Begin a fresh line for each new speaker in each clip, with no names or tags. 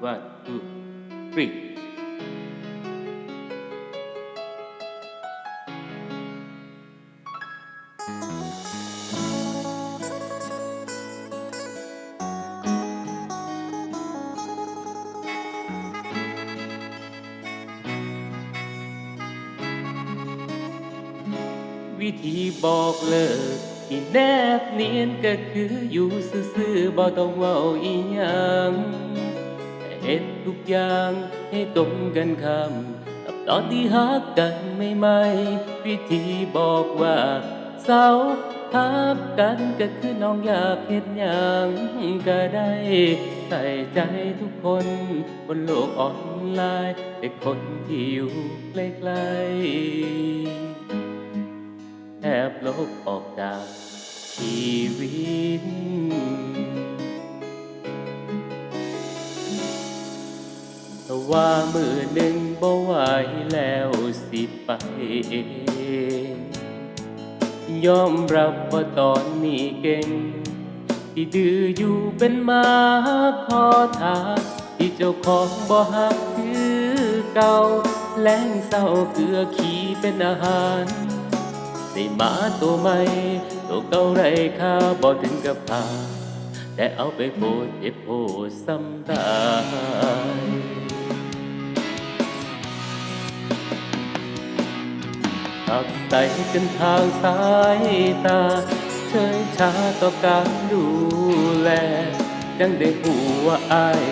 One two three วิธีบอกเลิกที่แนบเนียนก็คืออยู่ซื่อๆบ่ต้องเว้าอีหยัง เฮ็ดทุกอย่างให้ตรงกันคำกับตอนที่ฮักกันใหม่ๆวิธีบอกว่าเศร้าฮักกันก็คือน้องอยากเฮ็ดหยังก็ได้ ใส่ใจทุกคนบนโลกออนไลน์แต่คนที่อยู่ใกล้ๆแอบลบออกจากชีวิต ว่ามือหนึ่งบ่ไหวแล้วสิไปเองยอมรับว่าตอนนี้เก่ง ที่ดื้ออยู่เป็นมาขอทานที่เจ้าของบ่หักคือเก่าแล้งเศร้าเกลือขี้เป็นอาหารได้มาตัวใหม่ตัวเก่าไรค่าบ่ถึงกับพาแต่เอาไปโพดเจ็บโพดซ้ำตาย หักใส่กันทางสายตาเชยชาต่อการดูแลจังได้หูว่าอาย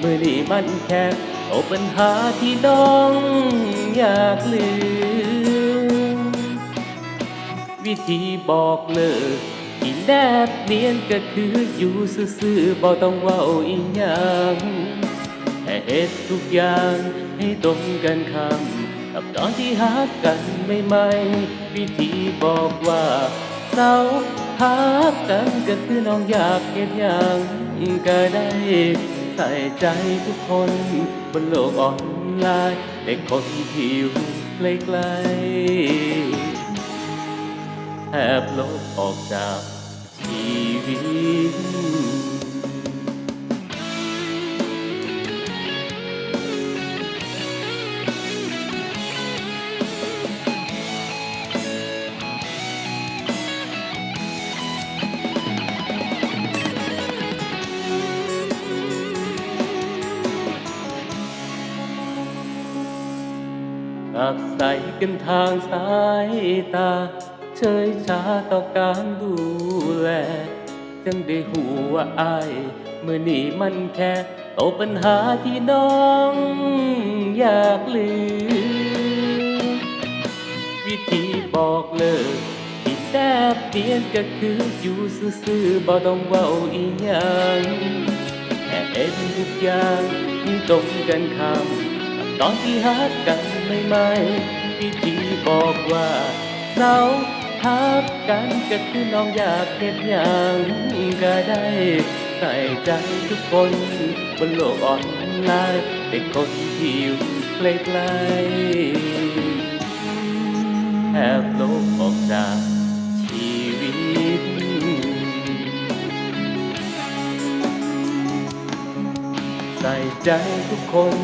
มือนี้มันแค่โอาปัญหาที่น้องอยากลืม วิธีบอกเลิกที่แนบเนียนก็คืออยู่ซื่อๆบ่ต้องว้าอีหยังแค่เฮ็ดทุกอย่างให้ตรงกันคำ กับตอนที่หักกันใหม่วิธีบอกว่าเศร้าหักกันก็คือน้องอยากเฮ็ดหยังก็ได้ใส่ใจทุกคนบนโลกออนไลน์แต่คนที่อยู่ใกล้ๆแทบลบออกจากชีวิต หักใส่กันทางสายตาเชยชาต่อการดูแล จังได้หูว่าอายเมื่อนี้มันแค่โตปัญหาที่น้องอยากลืม วิธีบอกเลิกที่แนบเนียนก็คืออยู่ซื่อๆบ่ต้องเว้าอีหยังแค่เอ็นทุกอย่างที่ตรงกันคำ ตอนที่หักกันใหม่ๆวิธีบอกว่าเศร้าหักกันก็คือน้องอยากเฮ็ดหยังก็ได้ใส่ใจทุกคนบนโลกออนไลน์แต่คนที่อยู่ใกลๆแอบลบออกจาก ใส่ใจทุกคน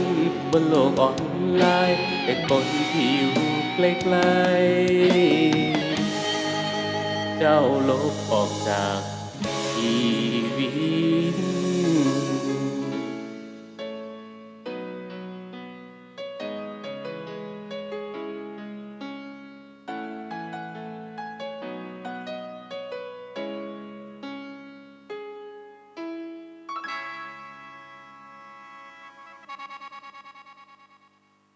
บนโลกออนไลน์ไอคนที่อยู่ไกลๆเจ้าลบออกจากชีวิต